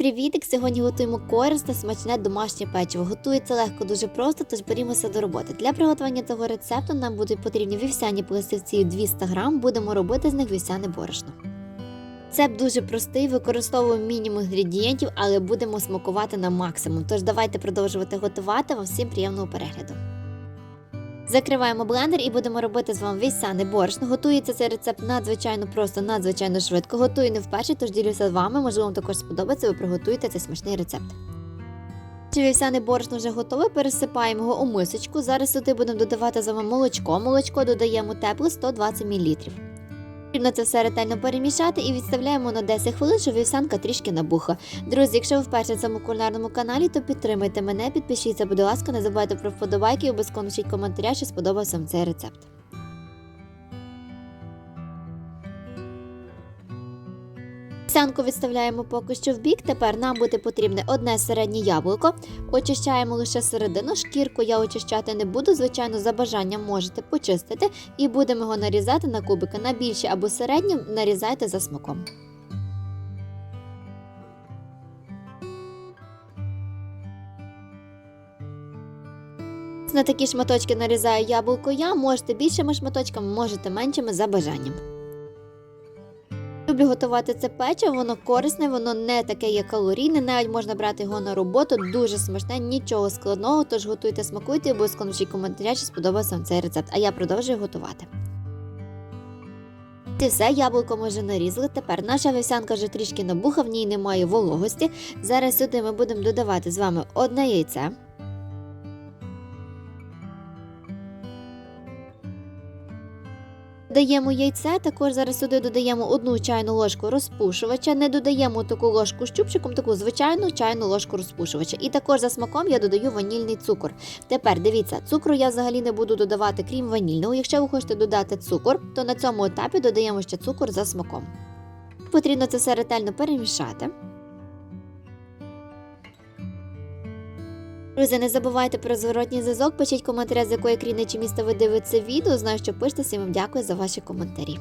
привітик! Сьогодні готуємо корисне, смачне домашнє печиво. Готується легко, дуже просто, тож берімося до роботи. Для приготування цього рецепту нам будуть потрібні вівсяні пластівці 200 грам, будемо робити з них вівсяне борошно. Рецепт дуже простий, використовуємо мінімум інгредієнтів, але будемо смакувати на максимум. Тож давайте продовжувати готувати. Вам всім приємного перегляду. Закриваємо блендер і будемо робити з вами вівсяне борщ. Готується цей рецепт надзвичайно просто, надзвичайно швидко. Готую не вперше, тож ділюся з вами. Можливо, вам також сподобається, ви приготуєте цей смачний рецепт. Чи вівсяний борошно вже готовий, пересипаємо його у мисочку. Зараз сюди будемо додавати з вами молочко. Молочко додаємо тепле 120 мл. Потрібно це все ретельно перемішати і відставляємо на 10 хвилин, щоб вівсянка трішки набухла. Друзі, якщо ви вперше в цьому кулінарному каналі, то підтримайте мене, підпишіться, будь ласка, не забувайте про вподобайки і обов'язково коментаря, що сподобався вам цей рецепт. Вівсянку відставляємо поки що в бік. Тепер нам буде потрібне одне середнє яблуко. Очищаємо лише середину, шкірку я очищати не буду. Звичайно, за бажанням можете почистити і будемо його нарізати на кубики. На більші або середні нарізайте за смаком. На такі шматочки нарізаю яблуко я, можете більшими шматочками, можете меншими за бажанням. Люблю готувати це печиво, воно корисне, воно не таке є калорійне, навіть можна брати його на роботу, дуже смачне, нічого складного. Тож готуйте, смакуйте, і обов'язково напишіть коментаря, чи сподобався вам цей рецепт. А я продовжую готувати. І все, яблуко ми вже нарізали. Тепер наша вівсянка вже трішки набуха, в ній немає вологості. Зараз сюди ми будемо додавати з вами одне яйце. Додаємо яйце, також зараз сюди додаємо одну чайну ложку розпушувача, не додаємо таку ложку щупчиком, таку звичайну чайну ложку розпушувача. І також за смаком я додаю ванільний цукор. Тепер дивіться, цукру я взагалі не буду додавати, крім ванільного. Якщо ви хочете додати цукор, то на цьому етапі додаємо ще цукор за смаком. Потрібно це все ретельно перемішати. Друзі, не забувайте про зворотній зв'язок, пишіть коментарі, з якої країни чи міста ви дивитеся відео. Знаю, що пишете, всім вам дякую за ваші коментарі.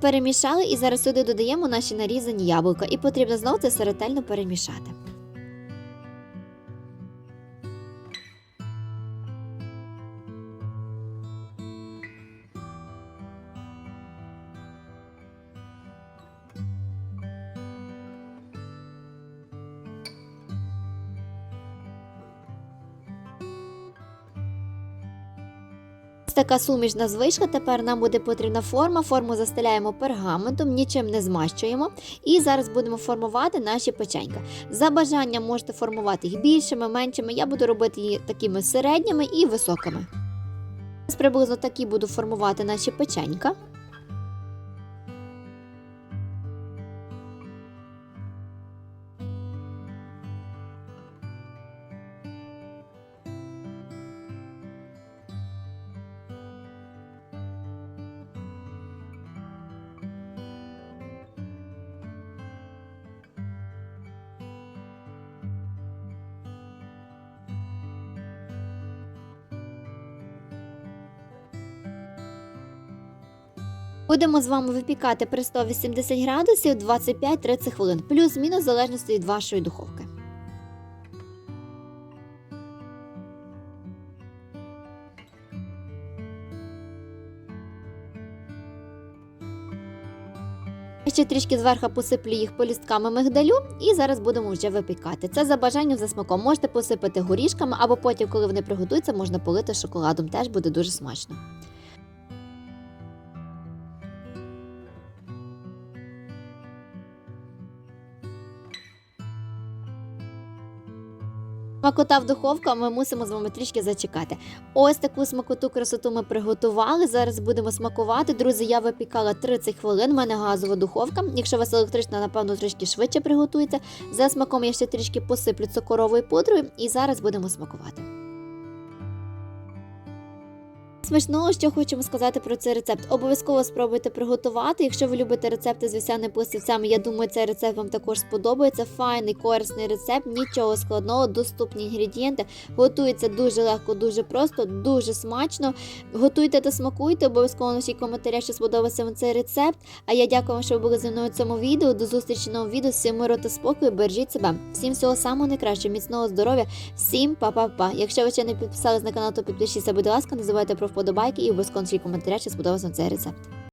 Перемішали і зараз сюди додаємо наші нарізані яблука, і потрібно знову це все ретельно перемішати. Така сумішна звичка. Тепер нам буде потрібна форма. Форму застеляємо пергаментом, нічим не змащуємо. І зараз будемо формувати наші печенька. За бажанням можете формувати їх більшими, меншими. Я буду робити їх такими середніми і високими. Приблизно такі буду формувати наші печенька. Будемо з вами випікати при 180 градусів 25-30 хвилин, плюс-мінус в залежності від вашої духовки. Ще трішки зверху посиплю їх полістками мигдалю і зараз будемо вже випікати. Це за бажанням за смаком. Можете посипати горішками або потім, коли вони приготуються, можна полити шоколадом. Теж буде дуже смачно. Смакота в духовку, а ми мусимо з вами трішки зачекати. Ось таку смакоту красоту ми приготували. Зараз будемо смакувати. Друзі, я випікала 30 хвилин. У мене газова духовка. Якщо у вас електрична, напевно, трішки швидше приготується. За смаком я ще трішки посиплю цукоровою пудрою і зараз будемо смакувати. Смачного, що хочемо сказати про цей рецепт. Обов'язково спробуйте приготувати. Якщо ви любите рецепти з вівсяними пластівцями, я думаю, цей рецепт вам також сподобається. Файний, корисний рецепт, нічого складного, доступні інгредієнти. Готується дуже легко, дуже просто, дуже смачно. Готуйте та смакуйте. Обов'язково напишіть коментаря, що сподобався вам цей рецепт. А я дякую вам, що ви були зі мною в цьому відео. До зустрічі в відео. Всім миру та спокою. Бережіть себе. Всім всього самого найкращого, міцного здоров'я. Всім па-па-па. Якщо ви ще не підписались на канал, то підпишіться, будь ласка, не забувайте про вподобайки і обов'язково коментаря, чи сподобався цей рецепт.